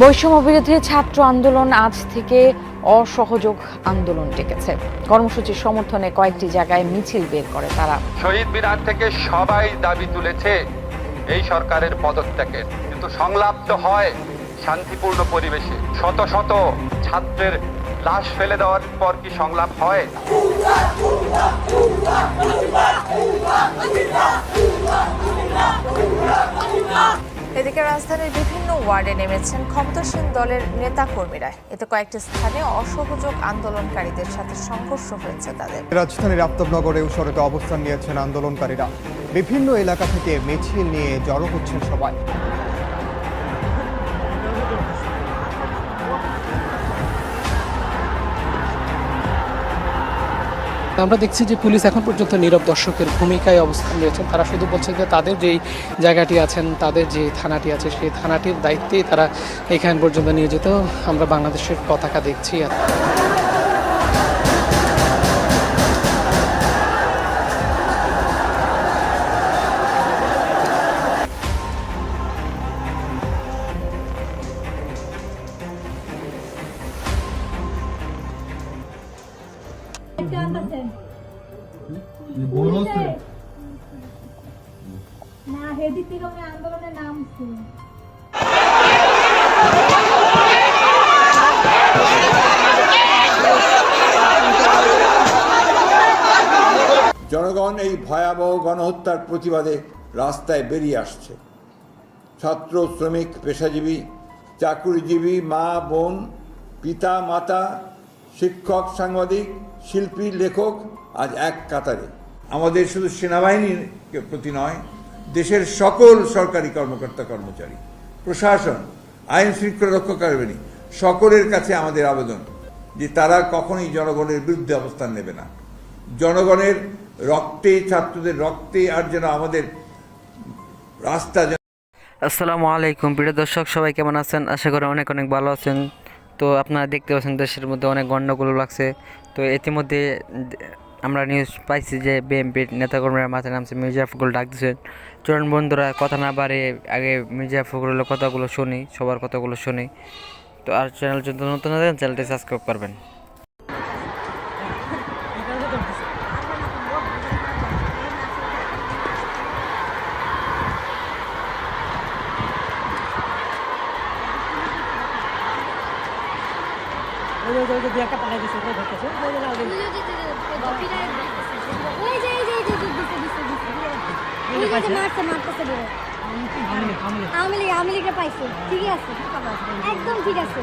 বৈষম্য বিরোধী ছাত্র আন্দোলন আজ থেকে অসহযোগ আন্দোলন ডেকেছে। কর্মসূচির সমর্থনে কয়েকটি জায়গায় মিছিল বের করে তারা। শহীদ মিনার থেকে সবাই দাবি তুলেছে, এই সরকারের পদত্যাগের। কিন্তু সংলাপ তো হয় শান্তিপূর্ণ পরিবেশে। শত শত ছাত্রের লাশ ফেলে দেওয়ার পর কি সংলাপ হয়? এদিকে রাজধানীর বিভিন্ন ওয়ার্ডে নেমেছেন ক্ষমতাসীন দলের নেতাকর্মীরা। এতে কয়েকটি স্থানে অসহযোগ আন্দোলনকারীদের সাথে সংঘর্ষ হয়েছে তাদের। রাজধানীর আফতাবনগরেও সড়কে অবস্থান নিয়েছেন আন্দোলনকারীরা। বিভিন্ন এলাকা থেকে মিছিল নিয়ে জড়ো হচ্ছেন সবাই। আমরা দেখছি যে পুলিশ এখন পর্যন্ত নীরব দর্শকের ভূমিকায় অবস্থান নিয়েছেন তারা শুধু বলছে যে তাদের যেই জায়গাটি আছেন, তাদের যে থানাটি আছে, সেই থানাটির দায়িত্বেই তারা এখান পর্যন্ত নিয়ে যেত আমরা বাংলাদেশের পতাকা দেখছি। আর হেদি থেকে আমি আন্দোলনে নামছি জনগণ এই ভয়াবহ গণহত্যার প্রতিবাদে রাস্তায় বেরিয়ে আসছে। ছাত্র, শ্রমিক, পেশাজীবী, চাকুরিজীবী, মা, বোন, পিতা, মাতা, শিক্ষক, সাংবাদিক, শিল্পী, লেখক, আজ এক কাতারে। আমাদের শুধু সেনাবাহিনীর প্রতি নয় দেশের সকল সরকারি কর্মকর্তা কর্মচারী, প্রশাসন, আইন শৃঙ্খলা রক্ষাকারী সকলের কাছে আমাদের আবেদন যে তারা কখনোই জনগণের বিরুদ্ধে অবস্থান নেবে না। জনগণের রক্তে, ছাত্রদের রক্তে আর যেন আমাদের রাস্তা যেন আসসালামু আলাইকুম। প্রিয় দর্শক, সবাই কেমন আছেন? আশা করি অনেক অনেক ভালো আছেন। তো আপনারা দেখতে পাচ্ছেন দেশের মধ্যে অনেক গণ্ডগোল লাগছে। তো ইতিমধ্যে আমরা নিউজ পাইছি যে বিএনপির নেতাকর্মীরা মাথায় নামছে মির্জা ফখরুল ডাক চরণ বন্ধুরা কথা না বাড়ে আগে মির্জা ফখরুলের কথাগুলো শুনি সবার কথাগুলো শুনি তো আর চ্যানেল যদি নতুন আছেন চ্যানেলটি সাবস্ক্রাইব করবেন ওই যে এই যে দিছে ওই মারতেছে বলে আওয়ামী ঠিক পাইছে। ঠিকই আছে। একদম ঠিক আছে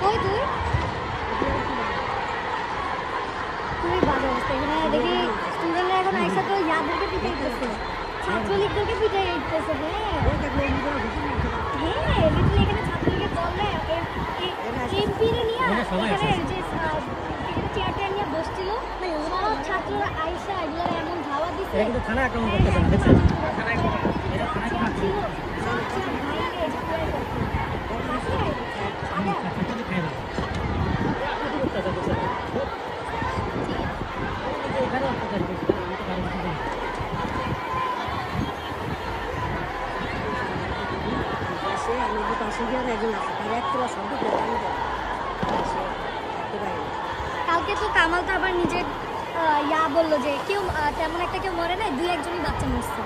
কই তুই খুবই ভালো অবস্থা এখানে দেখি স্টুডেন্টরা এখন আইসা তো ইয়াদেরকে পিটাই দিতেছে ছাত্রলীগদেরকে পিটাই দিতেছে হ্যাঁ হ্যাঁ লিটারালি এখানে ছাত্রলীগের বললে এমপিরে নিয়ে এখানে যে চেয়ার টেয়ার নিয়ে বসছিল সব ছাত্ররা আইসা এগুলো এমন ধাওয়া থানা আক্রমণ করতেছে দেখছেন ছিল সব চেয়ার ভাইকে এই যে পুরাই করছে। আছে? কালকে তো কামাল তো আবার নিজের ইয়া বলল যে কেউ তেমন একটা কেউ মরে নাই দুই একজনই বাচ্চা মরছে।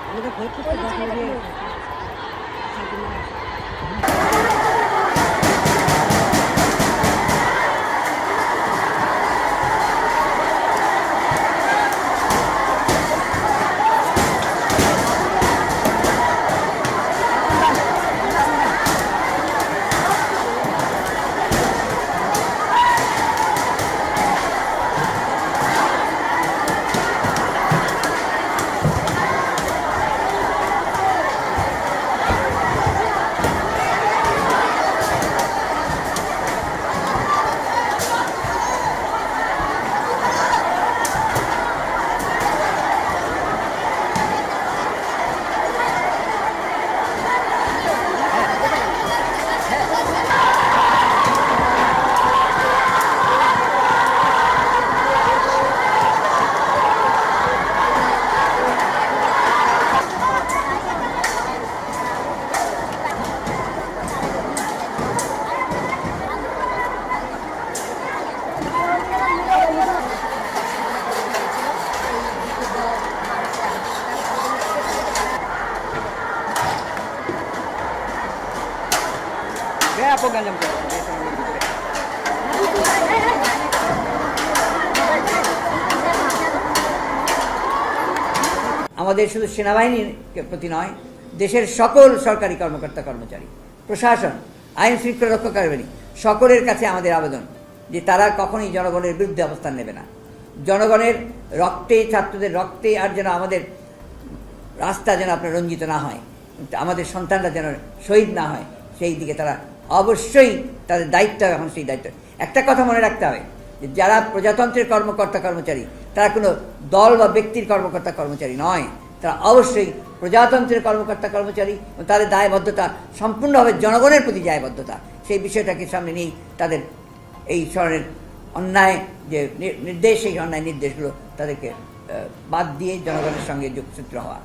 করেছে। আমাদের শুধু সেনাবাহিনীর প্রতি নয়, দেশের সকল সরকারি কর্মকর্তা কর্মচারী, প্রশাসন, আইন শৃঙ্খলা রক্ষাকারী সকলের কাছে আমাদের আবেদন যে তারা কখনোই জনগণের বিরুদ্ধে অবস্থান নেবে না। জনগণের রক্তে, ছাত্রদের রক্তে আর যেন আমাদের রাস্তা যেন আপনার রঞ্জিত না হয়, আমাদের সন্তানরা যেন শহীদ না হয়, সেই দিকে তারা অবশ্যই তাদের দায়িত্ব এখন সেই দায়িত্ব। একটা কথা মনে রাখতে হবে, যে যারা প্রজাতন্ত্রের কর্মকর্তা কর্মচারী, তারা কোনো দল বা ব্যক্তির কর্মকর্তা কর্মচারী নয়। তারা অবশ্যই প্রজাতন্ত্রের কর্মকর্তা কর্মচারী এবং তাদের দায়বদ্ধতা সম্পূর্ণভাবে জনগণের প্রতি দায়বদ্ধতা। সেই বিষয়টাকে সামনে নিয়েই তাদের এই ধরনের অন্যায় যে নির্দেশ এই অন্যায় নির্দেশগুলো তাদেরকে বাদ দিয়ে জনগণের সঙ্গে যোগসূত্র হওয়া।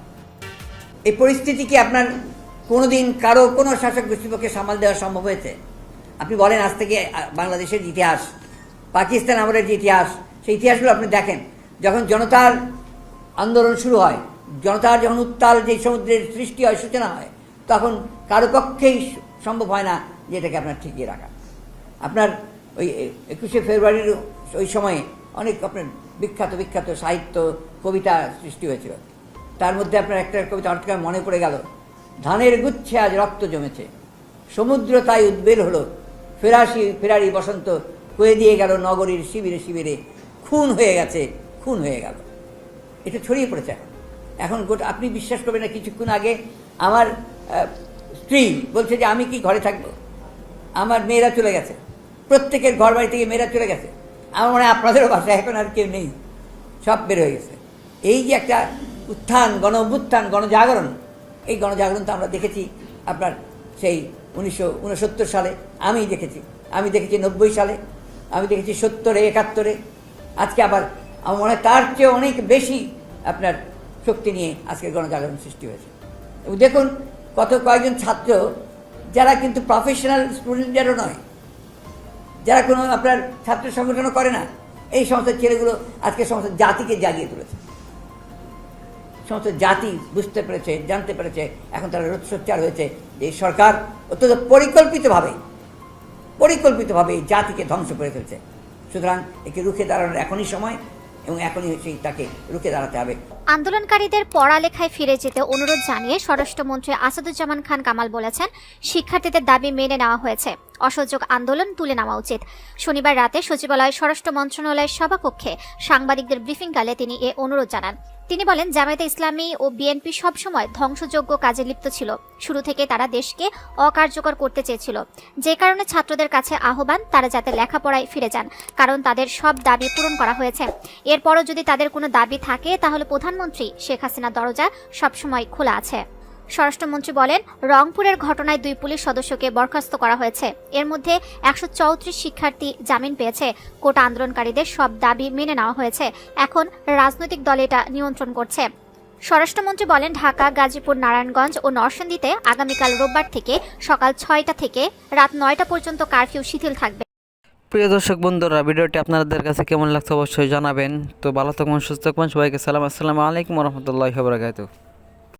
এই পরিস্থিতি কি আপনার কোনোদিন কারও কোনো শাসক গোষ্ঠীপক্ষে সামাল দেওয়া সম্ভব হয়েছে? আপনি বলেন, আজ থেকে বাংলাদেশের ইতিহাস, পাকিস্তান আমাদের যে ইতিহাস, সেই ইতিহাসগুলো আপনি দেখেন। যখন জনতার আন্দোলন শুরু হয়, জনতার যখন উত্তাল যে সমুদ্রের সৃষ্টি হয়, সূচনা হয়, তখন কারও পক্ষেই সম্ভব হয় না যে এটাকে আপনার ঠিকিয়ে রাখা। আপনার ওই একুশে ফেব্রুয়ারির ওই সময়ে অনেক আপনার বিখ্যাত বিখ্যাত সাহিত্য, কবিতা সৃষ্টি হয়েছিল। তার মধ্যে আপনার একটা কবিতা হঠাৎ মনে পড়ে গেল। ধানের গুচ্ছে আজ রক্ত জমেছে। সমুদ্র তাই উদ্বেল হলো। ফেরাসি, ফেরারি বসন্ত হয়ে দিয়ে গেল নগরীর শিবিরে শিবিরে। খুন হয়ে গেছে, খুন হয়ে গেল। এটা ছড়িয়ে পড়েছে এখন। এখন গোটা, আপনি বিশ্বাস করবেন না, কিছুক্ষণ আগে আমার স্ত্রী বলছে যে আমি কি ঘরে থাকব? আমার মেয়েরা চলে গেছে। প্রত্যেকের ঘর বাড়ি থেকে মেয়েরা চলে গেছে। আমার মনে হয় আপনাদেরও বাসায় এখন আর কেউ নেই। সব বের হয়ে গেছে। এই যে একটা উত্থান গণ অভ্যুত্থান গণজাগরণ এই গণজাগরণ তো আমরা দেখেছি আপনার সেই উনিশশো উনসত্তর সালে আমি দেখেছি। আমি দেখেছি নব্বই সালে, আমি দেখেছি সত্তরে, একাত্তরে। আজকে আবার আমার মনে হয় তার চেয়ে অনেক বেশি আপনার শক্তি নিয়ে আজকের গণজাগরণ সৃষ্টি হয়েছে। এবং দেখুন কত কয়েকজন ছাত্র যারা কিন্তু প্রফেশনাল স্টুডেন্টদেরও নয়, যারা কোনো আপনার ছাত্র সংগঠনও করে না, এই সমস্ত ছেলেগুলো আজকে সমস্ত জাতিকে জাগিয়ে তুলেছে। সমস্ত জাতি বুঝতে পেরেছে, জানতে পেরেছে, এখন তারা রোধ সোচ্চার হয়েছে। যে সরকার অত্যন্ত পরিকল্পিতভাবে পরিকল্পিতভাবে এই জাতিকে ধ্বংস করে ফেলছে। সুতরাং একে রুখে দাঁড়ানোর এখনই সময় এবং এখনই সেই তাকে রুখে দাঁড়াতে হবে। আন্দোলনকারীদের পড়ালেখায় ফিরে যেতে অনুরোধ জানিয়ে স্বরাষ্ট্রমন্ত্রী আসাদুজ্জামান খান কামাল বলেছেন, শিক্ষার্থীদের দাবি মেনে নেওয়া হয়েছে। অসহযোগ আন্দোলন তুলে নেওয়া উচিত। শনিবার রাতে সচিবালয় স্বরাষ্ট্র মন্ত্রণালয়ের সভাকক্ষে সাংবাদিকদের ব্রিফিংকালে তিনি এ অনুরোধ জানান। তিনি বলেন, জামায়াতে ইসলামী ও বিএনপি সবসময় ধ্বংসযোগ্য কাজে লিপ্ত ছিল। শুরু থেকে তারা দেশকে অকার্যকর করতে চেয়েছিল। যে কারণে ছাত্রদের কাছে আহ্বান, তারা যাতে লেখাপড়ায় ফিরে যান, কারণ তাদের সব দাবি পূরণ করা হয়েছে। এরপরও যদি তাদের কোনো দাবি থাকে, তাহলে প্রধানমন্ত্রী শেখ হাসিনার দরজা সবসময় খোলা আছে। স্বরাষ্ট্রমন্ত্রী বলেন, রংপুরের ঘটনায় দুই পুলিশ সদস্যকে বরখাস্ত করা হয়েছে। এর মধ্যে একশো চৌত্রিশ শিক্ষার্থী জামিন পেয়েছে। কোটা আন্দোলনকারীদের সব দাবি মেনে নেওয়া হয়েছে। এখন রাজনৈতিক দল এটা নিয়ন্ত্রণ করছে। স্বরাষ্ট্রমন্ত্রী বলেন, ঢাকা, গাজীপুর, নারায়ণগঞ্জ ও নরসিংদীতে আগামীকাল রোববার থেকে সকাল ছয়টা থেকে রাত নয়টা পর্যন্ত কারফিউ শিথিল থাকবে। প্রিয় দর্শক বন্ধুরা, ভিডিওটি আপনাদের কাছে কেমন লাগছে অবশ্যই জানাবেন। তো ভালো থাকবেন সুস্থ থাকবেন সবাইকে সালাম। আসসালামু আলাইকুম রহমতুল্লাহ